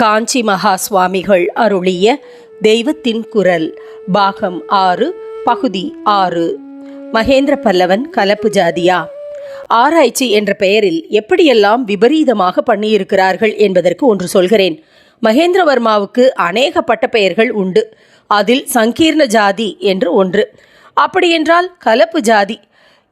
காஞ்சி மகா சுவாமிகள் அருளிய தெய்வத்தின் குரல் பாகம் ஆறு பகுதி ஆறு. மகேந்திர பல்லவன் கலப்பு ஜாதியா. ஆராய்ச்சி என்ற பெயரில் எப்படியெல்லாம் விபரீதமாக பண்ணியிருக்கிறார்கள் என்பதற்கு ஒன்று சொல்கிறேன். மகேந்திரவர்மாவுக்கு அநேக பட்ட பெயர்கள் உண்டு. அதில் சங்கீர்ண ஜாதி என்று ஒன்று. அப்படியென்றால் கலப்பு ஜாதி.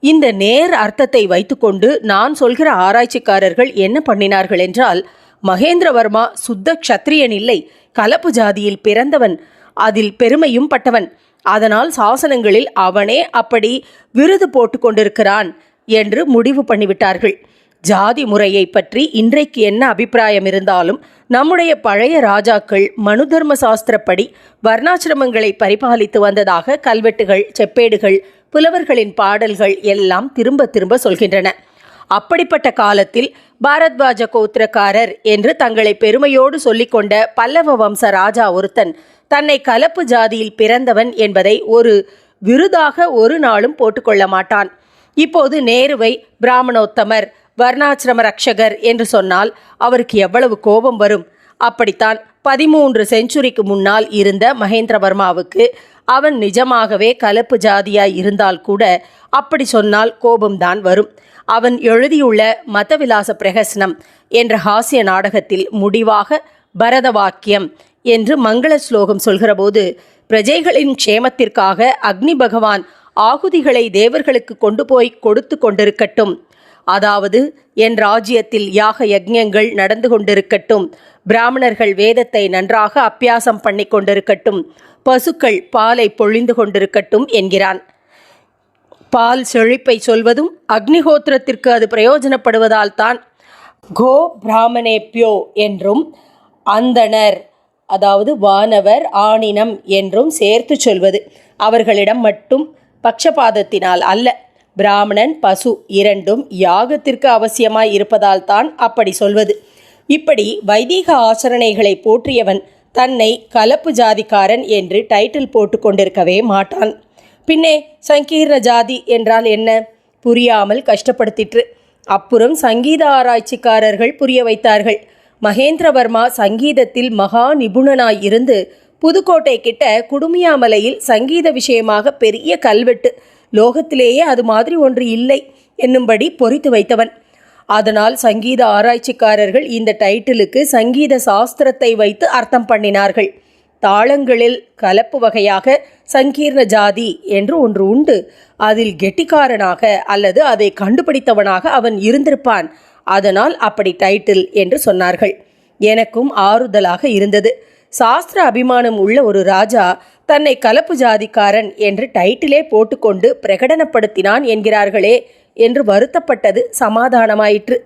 இந்த நேர் அர்த்தத்தை வைத்துக்கொண்டு நான் சொல்கிற ஆராய்ச்சிக்காரர்கள் என்ன பண்ணினார்கள் என்றால் மகேந்திரவர்மா சுத்த க்ஷத்ரியன் இல்லை. கலப்பு ஜாதியில் பிறந்தவன். அதில் பெருமையும் பட்டவன். அதனால் சாசனங்களில் அவனே அப்படி விருது போட்டு கொண்டிருக்கிறான் என்று முடிவு பண்ணிவிட்டார்கள். ஜாதி முறையை பற்றி இன்றைக்கு என்ன அபிப்பிராயம் இருந்தாலும் நம்முடைய பழைய ராஜாக்கள் மனு தர்ம சாஸ்திரப்படி வர்ணாசிரமங்களை பரிபாலித்து வந்ததாக கல்வெட்டுகள் செப்பேடுகள் புலவர்களின் பாடல்கள் எல்லாம் திரும்ப திரும்ப சொல்கின்றன. அப்படிப்பட்ட காலத்தில் பாரத்வாஜ கோத்திரக்காரர் என்று தங்களை பெருமையோடு சொல்லிக்கொண்ட பல்லவ வம்ச ராஜா ஒருத்தன் தன்னை கலப்பு ஜாதியில் பிறந்தவன் என்பதை ஒரு விருதாக ஒரு நாளும் போட்டுக்கொள்ள மாட்டான். இப்போது நேருவை பிராமணோத்தமர் வர்ணாசிரம ரக்ஷகர் என்று சொன்னால் அவருக்கு எவ்வளவு கோபம் வரும். அப்படித்தான் பதிமூன்று செஞ்சுரிக்கு முன்னால் இருந்த மகேந்திரவர்மாவுக்கு அவன் நிஜமாகவே கலப்பு ஜாதியாய் இருந்தால் கூட அப்படி சொன்னால் கோபம்தான் வரும். அவன் எழுதியுள்ள மதவிலாச பிரகசனம் என்ற ஹாஸ்ய நாடகத்தில் முடிவாக பரத வாக்கியம் என்று மங்கள ஸ்லோகம் சொல்கிறபோது பிரஜைகளின் க்ஷேமத்திற்காக அக்னி பகவான் ஆகுதிகளை தேவர்களுக்கு கொண்டு போய் கொடுத்து கொண்டிருக்கட்டும். அதாவது என் ராஜ்யத்தில் யாக யஜ்யங்கள் நடந்து கொண்டிருக்கட்டும். பிராமணர்கள் வேதத்தை நன்றாக அப்பியாசம் பண்ணி கொண்டிருக்கட்டும். பசுக்கள் பாலை பொழிந்து கொண்டிருக்கட்டும் என்கிறான். பால் செழிப்பை சொல்வதும் அக்னிஹோத்திரத்திற்கு அது பிரயோஜனப்படுவதால் தான் கோ பிராமணேப்யோ என்றும் அந்தணர் அதாவது வானவர் ஆணினம் என்றும் சேர்த்து சொல்வது அவர்களிடம் மட்டும் பக்ஷபாதத்தினால் அல்ல. பிராமணன் பசு இரண்டும் யாகத்திற்கு அவசியமாய் இருப்பதால் தான் அப்படி சொல்வது. இப்படி வைதீக ஆசரணைகளை போற்றியவன் தன்னை கலப்பு ஜாதிக்காரன் என்று டைட்டில் போட்டு கொண்டிருக்கவே மாட்டான். பின்னே சங்கீர்ண ஜாதி என்றால் என்ன? புரியாமல் கஷ்டப்படுத்திற்று. அப்புறம் சங்கீத ஆராய்ச்சிக்காரர்கள் புரிய வைத்தார்கள். மகேந்திரவர்மா சங்கீதத்தில் மகா நிபுணனாய் இருந்து புதுக்கோட்டை கிட்ட குடுமியாமலையில் சங்கீத விஷயமாக பெரிய கல்வெட்டு. லோகத்திலேயே அது மாதிரி ஒன்று இல்லை என்னும்படி பொறித்து வைத்தவன். அதனால் சங்கீத ஆராய்ச்சிக்காரர்கள் இந்த டைட்டிலுக்கு சங்கீத சாஸ்திரத்தை வைத்து அர்த்தம் பண்ணினார்கள். தாளங்களில் கலப்பு வகையாக சங்கீர்ண ஜாதி என்று ஒன்று உண்டு. அதில் கெட்டிக்காரனாக அல்லது அதை கண்டுபிடித்தவனாக அவன் இருந்திருப்பான். அதனால் அப்படி டைட்டில் என்று சொன்னார்கள். எனக்கும் ஆறுதலாக இருந்தது. சாஸ்திர அபிமானம் உள்ள ஒரு ராஜா தன்னை கலப்பு ஜாதிக்காரன் என்று டைட்டிலே போட்டுக்கொண்டு பிரகடனப்படுத்தினான் என்கிறார்களே என்று வருத்தப்பட்டது சமாதானமாயிற்று.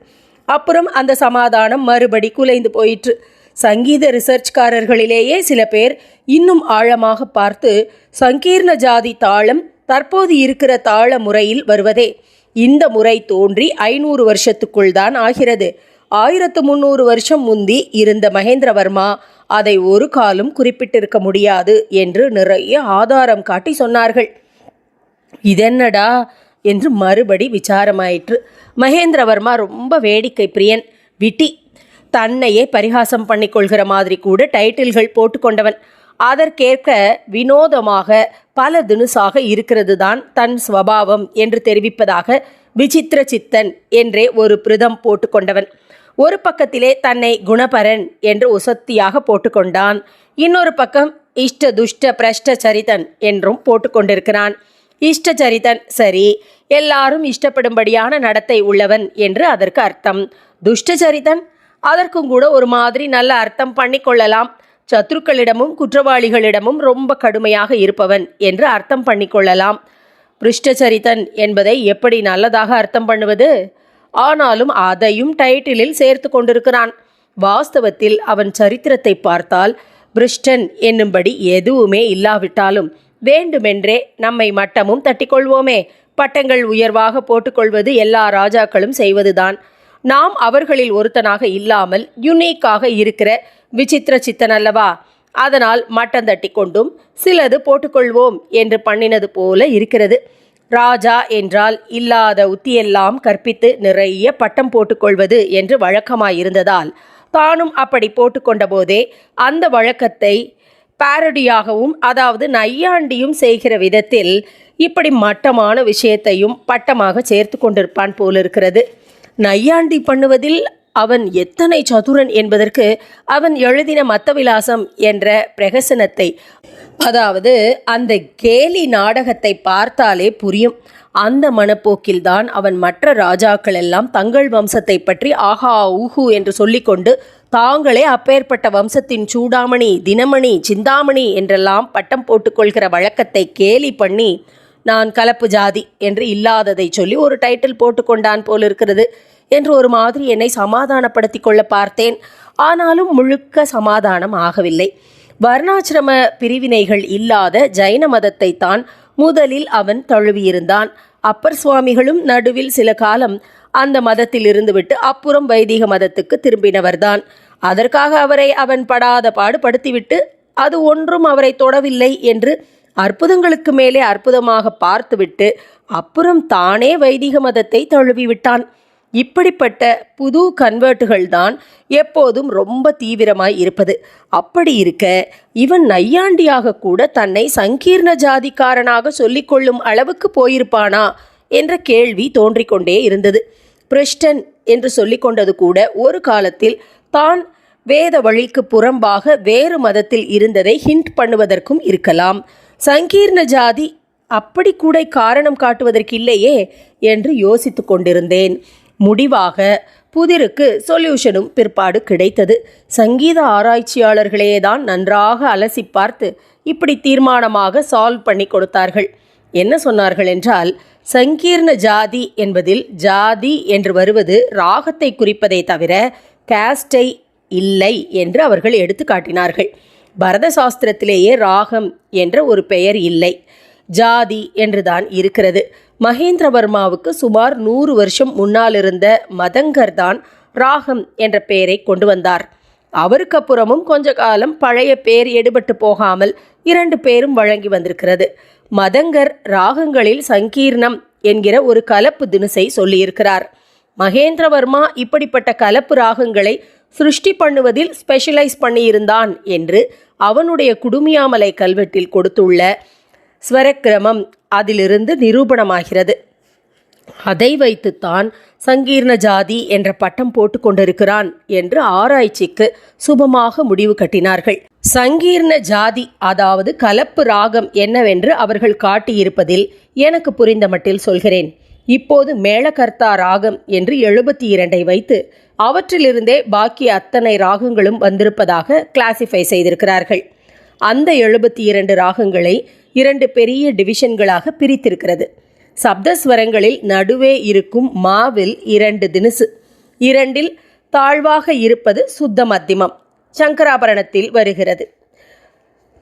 அப்புறம் அந்த சமாதானம் மறுபடி குலைந்து போயிற்று. சங்கீத ரிசர்ச்காரர்களிலேயே சில பேர் இன்னும் ஆழமாக பார்த்து சங்கீர்ண ஜாதி தாளம் தற்போது இருக்கிற தாள முறையில் வருவதே. இந்த முறை தோன்றி ஐநூறு வருஷத்துக்குள் தான் ஆகிறது. ஆயிரத்து முந்நூறு வருஷம் முந்தி இருந்த மகேந்திரவர்மா அதை ஒரு காலம் குறிப்பிட்டிருக்க முடியாது என்று நிறைய ஆதாரம் காட்டி சொன்னார்கள். இதென்னடா என்று மறுபடி விசாரமாயிற்று. மகேந்திரவர்மா ரொம்ப வேடிக்கை பிரியன். விட்டி தன்னையே பரிகாசம் பண்ணிக்கொள்கிற மாதிரி கூட டைட்டில்கள் போட்டுக்கொண்டவன். அதற்கேற்க வினோதமாக பல தினுசாக இருக்கிறது தான் தன் ஸ்வபாவம் என்று தெரிவிப்பதாக விசித்திர சித்தன் என்றே ஒரு பிரிதம் போட்டுக்கொண்டவன். ஒரு பக்கத்திலே தன்னை குணபரன் என்று உசத்தியாக போட்டுக்கொண்டான். இன்னொரு பக்கம் இஷ்ட துஷ்ட பிரஷ்ட சரிதன் என்றும் போட்டுக்கொண்டிருக்கிறான். இஷ்ட சரிதன் சரி எல்லாரும் இஷ்டப்படும்படியான நடத்தை உள்ளவன் என்று அதற்கு அர்த்தம். துஷ்ட சரிதன் அதற்கும் கூட ஒரு மாதிரி நல்ல அர்த்தம் பண்ணிக்கொள்ளலாம் சத்ருக்களிடமும் குற்றவாளிகளிடமும் ரொம்ப கடுமையாக இருப்பவன் என்று அர்த்தம் பண்ணிக்கொள்ளலாம் பிருஷ்டச்சரிதன் என்பதை எப்படி நல்லதாக அர்த்தம் பண்ணுவது? ஆனாலும் அதையும் டைட்டிலில் சேர்த்து கொண்டிருக்கிறான். வாஸ்தவத்தில் அவன் சரித்திரத்தை பார்த்தால் பிருஷ்டன் என்னும்படி எதுவுமே இல்லாவிட்டாலும் வேண்டுமென்றே நம்மை மட்டமும் தட்டிக்கொள்வோமே பட்டங்கள் உயர்வாக போட்டுக்கொள்வது எல்லா ராஜாக்களும் செய்வதுதான். நாம் அவர்களில் ஒருத்தனாக இல்லாமல் யுனீக்காக இருக்கிற விசித்திர சித்தன் அல்லவா? அதனால் மட்டம் தட்டி கொண்டும் சிலது போட்டுக்கொள்வோம் என்று பண்ணினது போல இருக்கிறது. ராஜா என்றால் இல்லாத உத்தியெல்லாம் கற்பித்து நிறைய பட்டம் போட்டுக்கொள்வது என்று வழக்கமாயிருந்ததால் தானும் அப்படி போட்டுக்கொண்ட போதே அந்த வழக்கத்தை பாரடியாகவும் அதாவது நையாண்டியும் செய்கிற விதத்தில் இப்படி மட்டமான விஷயத்தையும் பட்டமாக சேர்த்து கொண்டிருப்பான் போலிருக்கிறது. நையாண்டி பண்ணுவதில் அவன் எத்தனை சதுரன் என்பதற்கு அவன் எழுதின மத்தவிலாசம் என்ற பிரகசனத்தை. அதாவது அந்த கேலி நாடகத்தை பார்த்தாலே புரியும். அந்த மனப்போக்கில்தான் அவன் மற்ற ராஜாக்கள் எல்லாம் தங்கள் வம்சத்தை பற்றி ஆஹா ஊஹு என்று சொல்லிக்கொண்டு தாங்களே அப்பேற்பட்ட வம்சத்தின் சூடாமணி தினமணி சிந்தாமணி என்றெல்லாம் பட்டம் போட்டுக்கொள்கிற வழக்கத்தை கேலி பண்ணி நான் கலப்பு ஜாதி என்று இல்லாததை சொல்லி ஒரு டைட்டில் போட்டுக்கொண்டான் போல் இருக்கிறது என்று ஒரு மாதிரி என்னை சமாதானப்படுத்தி கொள்ள பார்த்தேன். ஆனாலும் முழுக்க சமாதானம் ஆகவில்லை. வர்ணாசிரம பிரிவினைகள் இல்லாத ஜைன மதத்தை தான் முதலில் அவன் தழுவியிருந்தான். அப்பர் சுவாமிகளும் நடுவில் சில காலம் அந்த மதத்தில் இருந்துவிட்டு அப்புறம் வைதிக மதத்துக்கு திரும்பினவர்தான். அதற்காக அவரை அவன் படாத பாடுபடுத்திவிட்டு அது ஒன்றும் அவரை தொடவில்லை என்று அற்புதங்களுக்கு மேலே அற்புதமாக பார்த்துவிட்டு அப்புறம் தானே வைதிக மதத்தை தழுவி விட்டான் இப்படிப்பட்ட புது கன்வெர்ட்டுகள் தான் எப்போதும் ரொம்ப தீவிரமாய் இருப்பது. அப்படி இருக்க இவன் நையாண்டியாக கூட தன்னை சங்கீர்ண ஜாதிக்காரனாக சொல்லிக்கொள்ளும் அளவுக்கு போயிருப்பானா என்ற கேள்வி தோன்றிக்கொண்டே இருந்தது. பிரிஸ்டன் என்று சொல்லிக்கொண்டது கூட ஒரு காலத்தில் தான் வேத வழிக்கு புறம்பாக வேறு மதத்தில் இருந்ததை ஹிண்ட் பண்ணுவதற்கும் இருக்கலாம். சங்கீர்ண ஜாதி அப்படி கூட காரணம் காட்டுவதற்கு இல்லையே என்று யோசித்து கொண்டிருந்தேன். முடிவாக புதிருக்கு சொல்யூஷனும் பிற்பாடு கிடைத்தது. சங்கீத ஆராய்ச்சியாளர்களே தான் நன்றாக அலசி பார்த்து இப்படி தீர்மானமாக சால்வ் பண்ணி கொடுத்தார்கள். என்ன சொன்னார்கள் என்றால் சங்கீர்ண ஜாதி என்பதில் ஜாதி என்று வருவது ராகத்தை குறிப்பதை தவிர காஸ்டை இல்லை என்று அவர்கள் எடுத்து காட்டினார்கள் பரத சாஸ்திரத்திலேயே ராகம் என்ற ஒரு பெயர் இல்லை. ஜாதி என்றுதான் இருக்கிறது. மகேந்திரவர்மாவுக்கு சுமார் நூறு வருஷம் முன்னால் இருந்த மதங்கர் தான் ராகம் என்ற பெயரை கொண்டு வந்தார். அவருக்கு அப்புறமும் கொஞ்ச காலம் பழைய பேர் எடுபட்டு போகாமல் இரண்டு பேரும் வழங்கி வந்திருக்கிறது. மதங்கர் ராகங்களில் சங்கீர்ணம் என்கிற ஒரு கலப்பு தினுசை சொல்லியிருக்கிறார். மகேந்திரவர்மா இப்படிப்பட்ட கலப்பு ராகங்களை சிருஷ்டி பண்ணுவதில் ஸ்பெஷலைஸ் பண்ணியிருந்தான் என்று அவனுடைய குடுமியாமலை கல்வெட்டில் கொடுத்துள்ள ஸ்வரக்கிரமம் அதிலிருந்து நிரூபணமாகிறது. அதை வைத்துத்தான் சங்கீர்ண ஜாதி என்ற பட்டம் போட்டு கொண்டிருக்கிறான் என்று ஆராய்ச்சிக்கு சுபமாக முடிவு கட்டினார்கள். சங்கீர்ண ஜாதி அதாவது கலப்பு ராகம் என்னவென்று அவர்கள் காட்டியிருப்பதில் எனக்கு புரிந்த மட்டில் சொல்கிறேன். இப்போது மேளகர்த்தா ராகம் என்று எழுபத்தி இரண்டை வைத்து அவற்றிலிருந்தே பாக்கி அத்தனை ராகங்களும் வந்திருப்பதாக கிளாசிஃபை செய்திருக்கிறார்கள். அந்த எழுபத்தி இரண்டு ராகங்களை இரண்டு பெரிய டிவிஷன்களாக பிரித்திருக்கிறது. சப்தஸ்வரங்களில் நடுவே இருக்கும் மாவில் இரண்டு தினுசு. இரண்டில் தாழ்வாக இருப்பது சுத்த மத்தியமம் சங்கராபரணத்தில் வருகிறது.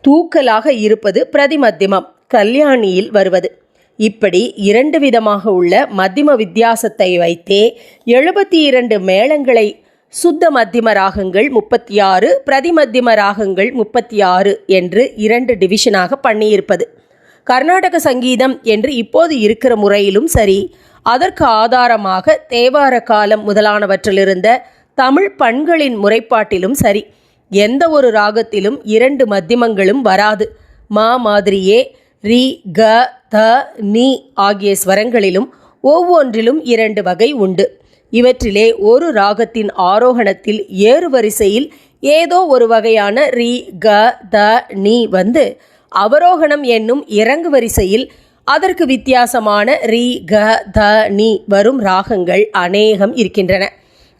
தூக்கலாக இருப்பது பிரதிமத்தியமம் கல்யாணியில் வருவது. இப்படி இரண்டு விதமாக உள்ள மத்தியம வித்தியாசத்தை வைத்தே எழுபத்தி இரண்டு மேளங்களை சுத்த மத்தியம ராகங்கள் முப்பத்தி ஆறு பிரதிமத்தியம ராகங்கள் முப்பத்தி ஆறு என்று இரண்டு டிவிஷனாக பண்ணியிருப்பது. கர்நாடக சங்கீதம் என்று இப்போது இருக்கிற முறையிலும் சரி அதற்கு ஆதாரமாக தேவார காலம் முதலானவற்றிலிருந்த தமிழ் பண்களின் முறைப்பாட்டிலும் சரி எந்த ஒரு ராகத்திலும் இரண்டு மத்தியமங்களும் வராது. மா மாதிரியே ரி க த நீ ஆகிய ஸ்வரங்களிலும் ஒவ்வொன்றிலும் இரண்டு வகை உண்டு. இவற்றிலே ஒரு ராகத்தின் ஆரோகணத்தில் ஏறு வரிசையில் ஏதோ ஒரு வகையான ரி க த நீ வந்து அவரோகணம் என்னும் இறங்கு வரிசையில் அதற்கு வித்தியாசமான ரி க த நீ வரும் ராகங்கள் அநேகம் இருக்கின்றன.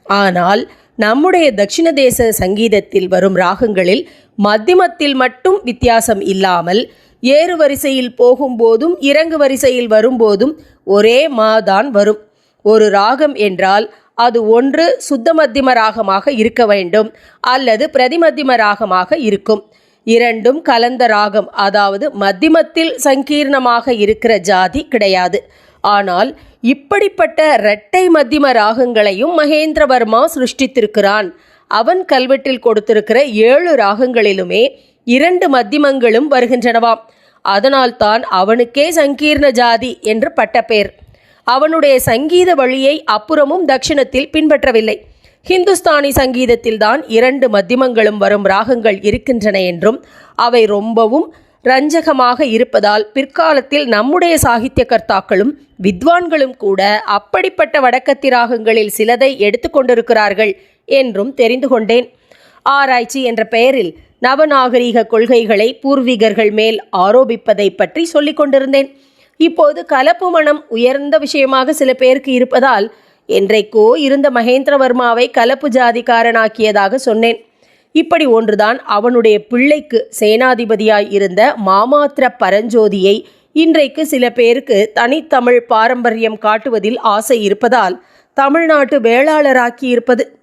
ஆனால் நம்முடைய தட்சிண தேச சங்கீதத்தில் வரும் ராகங்களில் மத்தியமத்தில் மட்டும் வித்தியாசம் இல்லாமல் ஏறு வரிசையில் போகும்போதும் இறங்கு வரிசையில் வரும்போதும் ஒரே மாதான் வரும். ஒரு ராகம் என்றால் அது ஒன்று சுத்தமத்திம ராகமாக இருக்க வேண்டும் அல்லது பிரதிமத்திம ராகமாக இருக்கும். இரண்டும் கலந்த ராகம் அதாவது மத்திமத்தில் சங்கீர்ணமாக இருக்கிற ஜாதி கிடையாது. ஆனால் இப்படிப்பட்ட இரட்டை மத்திம ராகங்களையும் மகேந்திரவர்மா சிருஷ்டித்திருக்கிறான். அவன் கல்வெட்டில் கொடுத்திருக்கிற ஏழு ராகங்களிலுமே இரண்டு மத்திமங்களும் வருகின்றனவாம். அதனால்தான் அவனுக்கே சங்கீர்ண ஜாதி என்று பட்டப்பேர். அவனுடைய சங்கீத வழியை அப்புறமும் தட்சிணத்தில் பின்பற்றவில்லை. ஹிந்துஸ்தானி சங்கீதத்தில்தான் இரண்டு மத்தியமங்களும் வரும் ராகங்கள் இருக்கின்றன என்றும் அவை ரொம்பவும் ரஞ்சகமாக இருப்பதால் பிற்காலத்தில் நம்முடைய சாகித்ய கர்த்தாக்களும் வித்வான்களும் கூட அப்படிப்பட்ட வடக்கத்தி ராகங்களில் சிலதை எடுத்துக்கொண்டிருக்கிறார்கள் என்றும் தெரிந்து கொண்டேன். ஆராய்ச்சி என்ற பெயரில் நவநாகரீக கொள்கைகளை பூர்வீகர்கள் மேல் ஆரோபிப்பதை பற்றி சொல்லிக் கொண்டிருந்தேன். இப்போது கலப்பு மனம் உயர்ந்த விஷயமாக சில பேருக்கு இருப்பதால் என்றைக்கோ இருந்த மகேந்திரவர்மாவை கலப்பு ஜாதிக்காரனாக்கியதாக சொன்னேன். இப்படி ஒன்றுதான் அவனுடைய பிள்ளைக்கு சேனாதிபதியாய் இருந்த மாமாத்திர பரஞ்சோதியை இன்றைக்கு சில பேருக்கு தனித்தமிழ் பாரம்பரியம் காட்டுவதில் ஆசை இருப்பதால் தமிழ்நாட்டு வேளாளராக்கி இருப்பது